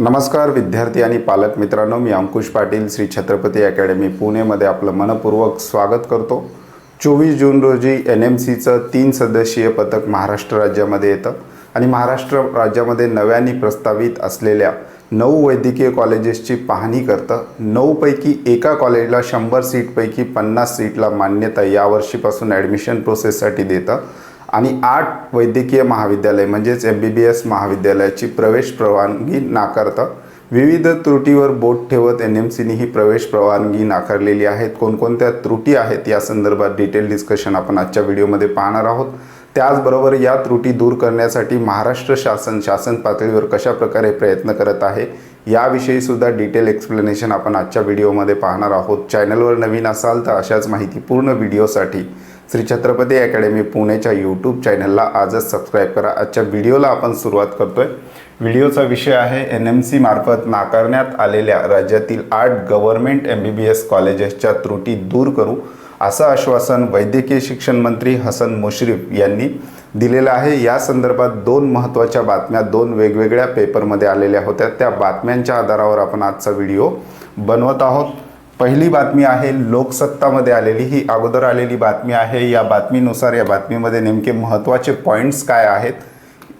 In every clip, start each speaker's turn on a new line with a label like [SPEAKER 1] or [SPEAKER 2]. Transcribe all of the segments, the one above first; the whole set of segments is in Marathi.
[SPEAKER 1] नमस्कार विद्यार्थी आणि पालक मित्रांनो मी अंकुश पाटील श्री छत्रपती अकॅडमी पुणेमध्ये आपलं मनपूर्वक स्वागत करतो. चोवीस जून रोजी एन एम सीचं तीन सदस्यीय पथक महाराष्ट्र राज्यामध्ये येतं आणि महाराष्ट्र राज्यामध्ये नव्याने प्रस्तावित असलेल्या नऊ वैद्यकीय कॉलेजेसची पाहणी करतं. नऊपैकी एका कॉलेजला शंभर सीटपैकी पन्नास सीटला मान्यता यावर्षीपासून ॲडमिशन प्रोसेससाठी देतं. आणि आठ वैद्यकीय महाविद्यालय म्हणजेच एम बी बी एस महाविद्यालयाची प्रवेश परवानगी नाकारतं. विविध त्रुटीवर बोट ठेवत एन एम सीने ही प्रवेश परवानगी नाकारलेली आहेत. कोणकोणत्या त्रुटी आहेत या संदर्भात डिटेल डिस्कशन आपण आजच्या व्हिडिओमध्ये पाहणार आहोत. त्याचबरोबर या त्रुटी दूर करण्यासाठी महाराष्ट्र शासन शासन पातळीवर कशा प्रकारे प्रयत्न करत आहे याविषयी सुद्धा डिटेल एक्सप्लेनेशन आपण आजच्या व्हिडिओमध्ये पाहणार आहोत. चॅनलवर नवीन असाल तर अशाच माहितीपूर्ण व्हिडिओसाठी श्री छत्रपती अकॅडमी पुणेच्या यूट्यूब चॅनलला आजच सबस्क्राईब करा. आजच्या व्हिडिओला आपण सुरुवात करतोय. व्हिडिओचा विषय आहे एन एम सी मार्फत नाकारण्यात आलेल्या राज्यातील आठ government M B B S कॉलेजेसच्या त्रुटी दूर करू असं आश्वासन वैद्यकीय शिक्षण मंत्री हसन मुश्रीफ यांनी दिलेलं आहे. या संदर्भात दोन महत्त्वाच्या बातम्या दोन वेगवेगळ्या पेपरमध्ये आलेल्या होत्या. त्या बातम्यांच्या आधारावर आपण आजचा व्हिडिओ बनवत आहोत. पहिली बातमी आहे लोकसत्तामध्ये आलेली. ही अगोदर आलेली बातमी आहे. या बातमीनुसार या बातमीमध्ये नेमके महत्त्वाचे पॉईंट्स काय आहेत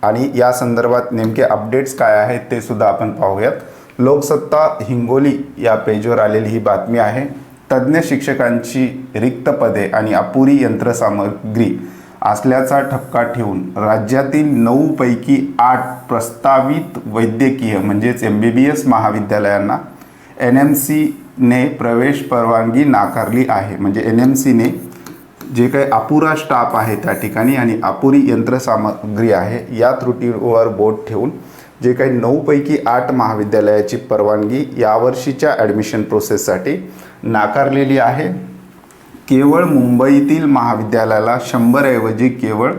[SPEAKER 1] आणि या संदर्भात नेमके अपडेट्स काय आहेत ते सुद्धा आपण पाहूयात. लोकसत्ता हिंगोली या पेजवर आलेली ही बातमी आहे. तज्ज्ञ शिक्षकांची रिक्त पदे आणि अपुरी यंत्रसामग्री असल्याचा ठपका ठेवून राज्यातील नऊपैकी आठ प्रस्तावित वैद्यकीय म्हणजेच एम बी बी एस महाविद्यालयांना एन एम सीने प्रवेश परवानगी नाकारली आहे. म्हणजे एन एम सीने जे काही अपुरा स्टाफ आहे त्या ठिकाणी आणि अपुरी यंत्रसामग्री आहे या त्रुटीवर बोट ठेवून जे काही नऊपैकी आठ महाविद्यालयाची परवानगी यावर्षीच्या ॲडमिशन प्रोसेससाठी नाकारलेली आहे. केवळ मुंबईतील महाविद्यालयाला शंभरऐवजी केवळ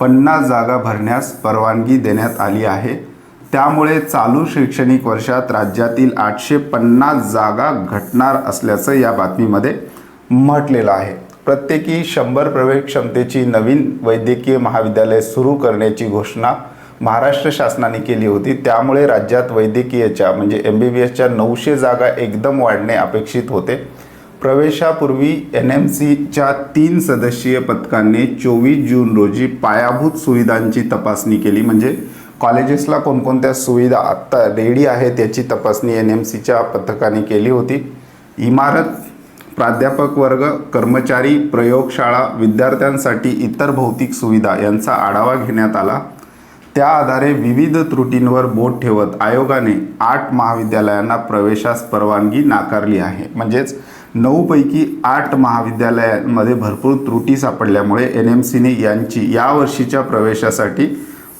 [SPEAKER 1] पन्नास जागा भरण्यास परवानगी देण्यात आली आहे. त्यामुळे चालू शैक्षणिक वर्षात राज्यातील आठशे पन्नास जागा घटणार असल्याचं या बातमीमध्ये म्हटलेलं आहे. प्रत्येकी शंभर प्रवेश क्षमतेची नवीन वैद्यकीय महाविद्यालय सुरू करण्याची घोषणा महाराष्ट्र शासनाने केली होती. त्यामुळे राज्यात वैद्यकीयच्या म्हणजे एम बी बी एसच्या नऊशे जागा एकदम वाढणे अपेक्षित होते. प्रवेशापूर्वी एन एम सीच्या तीन सदस्यीय पथकाने चोवीस जून रोजी पायाभूत सुविधांची तपासणी केली. म्हणजे कॉलेजेसला कोणकोणत्या सुविधा आत्ता रेडी आहेत याची तपासणी एन एम सीच्या पथकाने केली होती. इमारत प्राध्यापक वर्ग कर्मचारी प्रयोगशाळा विद्यार्थ्यांसाठी इतर भौतिक सुविधा यांचा आढावा घेण्यात आला. त्या आधारे विविध त्रुटींवर बोट ठेवत आयोगाने आठ महाविद्यालयांना प्रवेशास परवानगी नाकारली आहे. म्हणजेच नऊपैकी आठ महाविद्यालयांमध्ये भरपूर त्रुटी सापडल्यामुळे एन एम सीने यांची यावर्षीच्या प्रवेशासाठी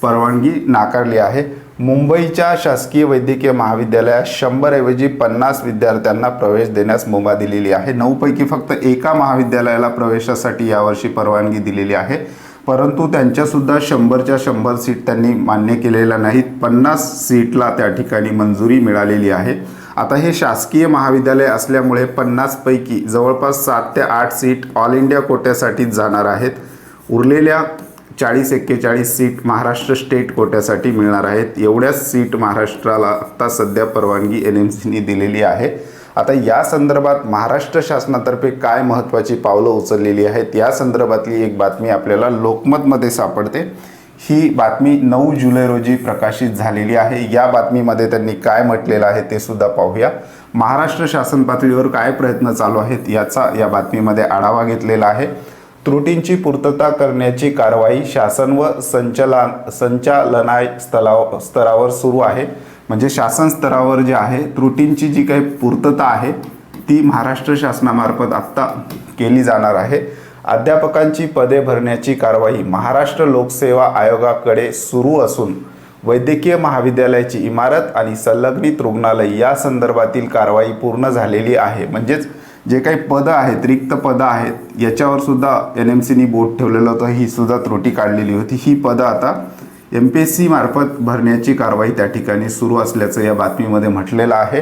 [SPEAKER 1] परवानगी नाकारली आहे. मुंबईच्या शासकीय वैद्यकीय महाविद्यालयात शंभरऐवजी पन्नास विद्यार्थ्यांना प्रवेश देण्यास मुभा दिलेली आहे. नऊपैकी फक्त एका महाविद्यालयाला प्रवेशासाठी यावर्षी परवानगी दिलेली आहे. परंतु त्यांच्यासुद्धा शंभरच्या शंभर सीट त्यांनी मान्य केलेल्या नाहीत. पन्नास सीटला त्या ठिकाणी मंजुरी मिळालेली आहे. आता हे शासकीय महाविद्यालय असल्यामुळे पन्नासपैकी जवळपास सात ते आठ सीट ऑल इंडिया कोट्यासाठीच जाणार आहेत. उरलेल्या चाळीस एक्केचाळीस सीट महाराष्ट्र स्टेट कोट्यासाठी मिळणार आहेत. एवढ्याच सीट महाराष्ट्राला आत्ता सध्या परवानगी एन एम सीने दिलेली आहे. आता या संदर्भात महाराष्ट्र शासनातर्फे काय महत्त्वाची पावलं उचललेली आहेत या संदर्भातली एक बातमी आपल्याला लोकमतमध्ये सापडते. ही बातमी नऊ जुलै रोजी प्रकाशित झालेली आहे. या बातमीमध्ये त्यांनी काय म्हटलेलं आहे ते सुद्धा पाहूया. महाराष्ट्र शासन पातळीवर काय प्रयत्न चालू आहेत याचा या बातमीमध्ये आढावा घेतलेला आहे. त्रुटींची पूर्तता करण्याची कारवाई शासन व संचला संचालनाय स्थला स्तरावर सुरू आहे. म्हणजे शासन स्तरावर जे आहे त्रुटींची जी काही पूर्तता आहे ती महाराष्ट्र शासनामार्फत आत्ता केली जाणार आहे. अध्यापकांची पदे भरण्याची कारवाई महाराष्ट्र लोकसेवा आयोगाकडे सुरू असून वैद्यकीय महाविद्यालयाची इमारत आणि संलग्नित रुग्णालय या संदर्भातील कारवाई पूर्ण झालेली आहे. म्हणजेच जे काही पदं आहेत रिक्त पदं आहेत याच्यावर सुद्धा एन एम सीनी बोट ठेवलेलं होतं. ही सुद्धा त्रुटी काढलेली होती. ही पदं आता एम पी एस सी मार्फत भरण्याची कारवाई त्या ठिकाणी सुरू असल्याचं या बातमीमध्ये म्हटलेलं आहे.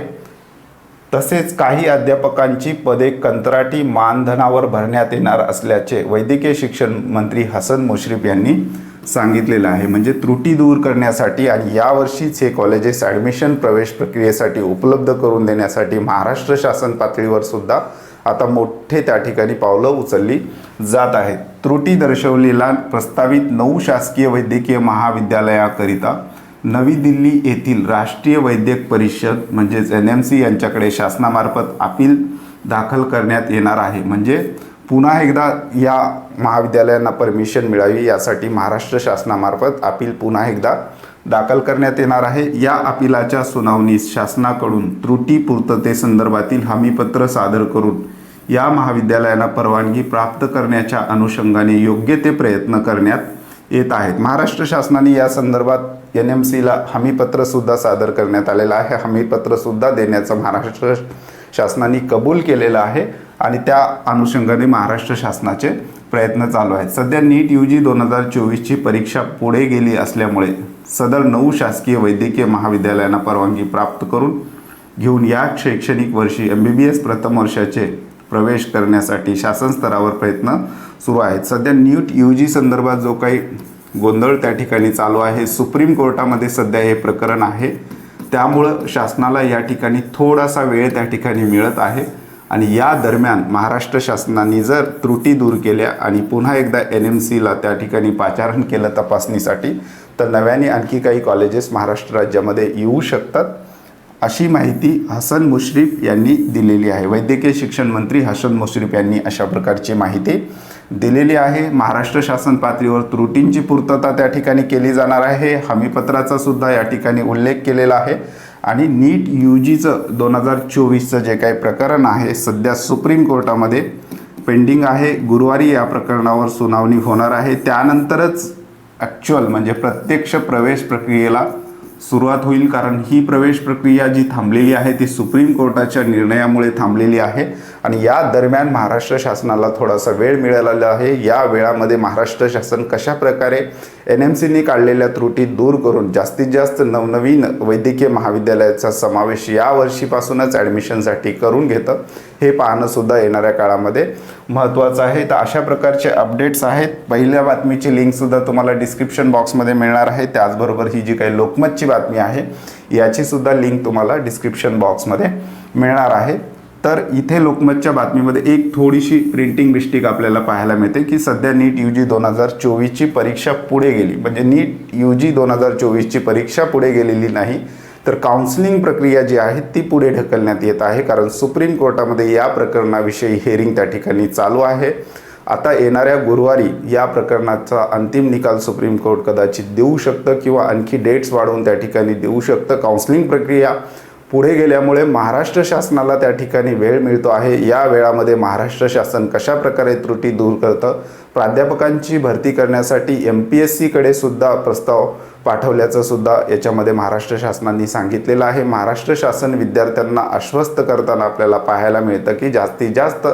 [SPEAKER 1] तसेच काही अध्यापकांची पदे कंत्राटी मानधनावर भरण्यात येणार असल्याचे वैद्यकीय शिक्षण मंत्री हसन मुश्रीफ यांनी सांगितलेलं आहे. म्हणजे त्रुटी दूर करण्यासाठी आणि यावर्षीच हे कॉलेजेस ॲडमिशन प्रवेश प्रक्रियेसाठी उपलब्ध करून देण्यासाठी महाराष्ट्र शासन पातळीवर सुद्धा आता मोठे त्या ठिकाणी पावलं उचलली जात आहेत. त्रुटी दर्शवलेला प्रस्तावित नऊ शासकीय वैद्यकीय महाविद्यालयाकरिता नवी दिल्ली येथील राष्ट्रीय वैद्यक परिषद म्हणजेच एन एम सी यांच्याकडे शासनामार्फत अपील दाखल करण्यात येणार आहे. म्हणजे पुन्हा एकदा या महाविद्यालयांना परमिशन मिळावी यासाठी महाराष्ट्र शासनामार्फत अपील पुन्हा एकदा दाखल करण्यात येणार आहे. या अपिलाच्या सुनावणीस शासनाकडून त्रुटी पूर्ततेसंदर्भातील हमीपत्र सादर करून या महाविद्यालयांना परवानगी प्राप्त करण्याच्या अनुषंगाने योग्य ते प्रयत्न करण्यात येत आहेत. महाराष्ट्र शासनाने या संदर्भात एन एम सीला हमीपत्रसुद्धा सादर करण्यात आलेलं आहे. हमीपत्रसुद्धा देण्याचं महाराष्ट्र शासनाने कबूल केलेलं आहे आणि त्या अनुषंगाने महाराष्ट्र शासनाचे प्रयत्न चालू आहेत. सध्या नीट यू जी दोन हजार चोवीसची परीक्षा पुढे गेली असल्यामुळे सदर नऊ शासकीय वैद्यकीय महाविद्यालयांना परवानगी प्राप्त करून घेऊन या शैक्षणिक वर्षी एम बी बी एस प्रथम वर्षाचे प्रवेश करण्यासाठी शासन स्तरावर प्रयत्न सुरू आहेत. सध्या न्यूट यू जी संदर्भात जो काही गोंधळ त्या ठिकाणी चालू आहे सुप्रीम कोर्टामध्ये सध्या हे प्रकरण आहे. त्यामुळं शासनाला या ठिकाणी थोडासा वेळ त्या ठिकाणी मिळत आहे. आणि या दरम्यान महाराष्ट्र शासनाने जर त्रुटी दूर केल्या आणि पुन्हा एकदा एन एम सीला त्या ठिकाणी पाचारण केलं तपासणीसाठी तर नव्याने आणखी काही कॉलेजेस महाराष्ट्र राज्यामध्ये येऊ शकतात. अशी माहिती हसन मुश्रीफ यांनी दिलेली आहे. वैद्यकीय शिक्षण मंत्री हसन मुश्रीफ यांनी अशा प्रकारची माहिती दिलेली आहे. महाराष्ट्र शासन पातळीवर त्रुटींची पूर्तता त्या ठिकाणी केली जाणार आहे. हमीपत्राचा सुद्धा या ठिकाणी उल्लेख केलेला आहे. आणि नीट यू जीचं दोन हजार चोवीसचं जे काही प्रकरण आहे सध्या सुप्रीम कोर्टामध्ये पेंडिंग आहे. गुरुवारी या प्रकरणावर सुनावणी होणार आहे. त्यानंतरच ॲक्च्युअल म्हणजे प्रत्यक्ष प्रवेश प्रक्रियेला सुरुवात होईल कारण ही प्रवेश प्रक्रिया जी थांबलेली आहे ती सुप्रीम कोर्टाच्या निर्णयामुळे थांबलेली आहे. आणि या दरम्यान महाराष्ट्र शासनाला थोडासा वेळ मिळालेला आहे. या वेळामध्ये महाराष्ट्र शासन कशा प्रकारे एन एम सीने काढलेल्या त्रुटी दूर करून जास्तीत जास्त नवनवीन वैद्यकीय महाविद्यालयाचा समावेश या वर्षीपासूनच ॲडमिशनसाठी करून घेतं हे पाहणंसुद्धा येणाऱ्या काळामध्ये महत्त्वाचं आहे. तर अशा प्रकारचे अपडेट्स आहेत. पहिल्या बातमीची लिंकसुद्धा तुम्हाला डिस्क्रिप्शन बॉक्समध्ये मिळणार आहे. त्याचबरोबर ही जी काही लोकमतची बातमी आहे याचीसुद्धा लिंक तुम्हाला डिस्क्रिप्शन बॉक्समध्ये मिळणार आहे. तर इथे लोकमतच्या बातमीमध्ये एक थोडीशी प्रिंटिंग मिस्टेक आपल्याला पाहायला मिळते की सध्या नीट यू जी दोन हजार चोवीसची परीक्षा पुढे गेली. म्हणजे नीट यू जी दोन हजार चोवीसची परीक्षा पुढे गेलेली नाही. तर काउन्सिलिंग प्रक्रिया जी आहे ती पुढे ढकलण्यात येत आहे. कारण सुप्रीम कोर्टामध्ये या प्रकरणाविषयी हेअरिंग त्या ठिकाणी चालू आहे. आता येणाऱ्या गुरुवारी या प्रकरणाचा अंतिम निकाल सुप्रीम कोर्ट कदाचित देऊ शकतं किंवा आणखी डेट्स वाढवून त्या ठिकाणी देऊ शकतं. काउन्सिलिंग प्रक्रिया पुढे गेल्यामुळे महाराष्ट्र शासनाला त्या ठिकाणी वेळ मिळतो आहे. या वेळामध्ये महाराष्ट्र शासन कशा प्रकारे त्रुटी दूर करतं प्राध्यापकांची भरती करण्यासाठी एम पी एस सीकडे सुद्धा प्रस्ताव पाठवल्याचं सुद्धा याच्यामध्ये महाराष्ट्र शासनाने सांगितलेलं आहे. महाराष्ट्र शासन विद्यार्थ्यांना आश्वस्त करताना आपल्याला पाहायला मिळतं की जास्तीत जास्त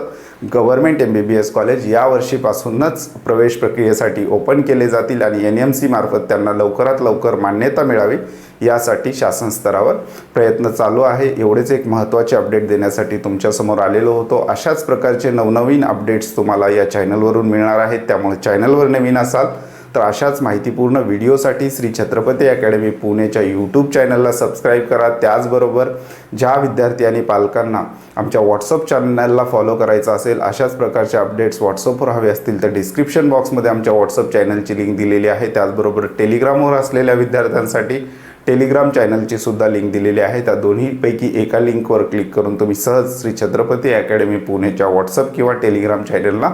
[SPEAKER 1] government M B B S college यावर्षीपासूनच प्रवेश प्रक्रियेसाठी ओपन केले जातील आणि एन एम सीमार्फत त्यांना लवकरात लवकर मान्यता मिळावी. यासाठी शासन स्तरावर प्रयत्न चालू आहे. एवढेच एक महत्त्वाचे अपडेट देण्यासाठी तुमच्यासमोर आलेलो होतो. अशाच प्रकारचे नवनवीन अपडेट्स तुम्हाला या चॅनलवरून मिळणार आहेत. त्यामुळे चॅनलवर नवीन असाल तर अशाच माहितीपूर्ण व्हिडिओसाठी श्री छत्रपती अकॅडमी पुणेच्या यूट्यूब चॅनलला सबस्क्राईब करा. त्याचबरोबर ज्या विद्यार्थी आणि पालकांना आमच्या व्हॉट्सअप चॅनलला फॉलो करायचं असेल अशाच प्रकारचे अपडेट्स व्हॉट्सअपवर हवे असतील तर डिस्क्रिप्शन बॉक्समध्ये आमच्या व्हॉट्सअप चॅनलची लिंक दिलेली आहे. त्याचबरोबर टेलिग्रामवर असलेल्या विद्यार्थ्यांसाठी टेलिग्राम चॅनलची सुद्धा लिंक दिलेली आहे. त्या दोन्हीपैकी एका लिंकवर क्लिक करून तुम्ही सहज श्री छत्रपती अकॅडमी पुणेच्या व्हॉट्सअप किंवा टेलिग्राम चॅनलला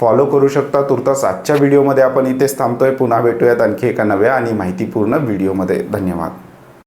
[SPEAKER 1] फॉलो करू शकता. तुर्तास आजच्या व्हिडिओमध्ये आपण इथेच थांबतोय. पुन्हा भेटूयात आणखी एका नव्या आणि माहितीपूर्ण व्हिडिओमध्ये. धन्यवाद.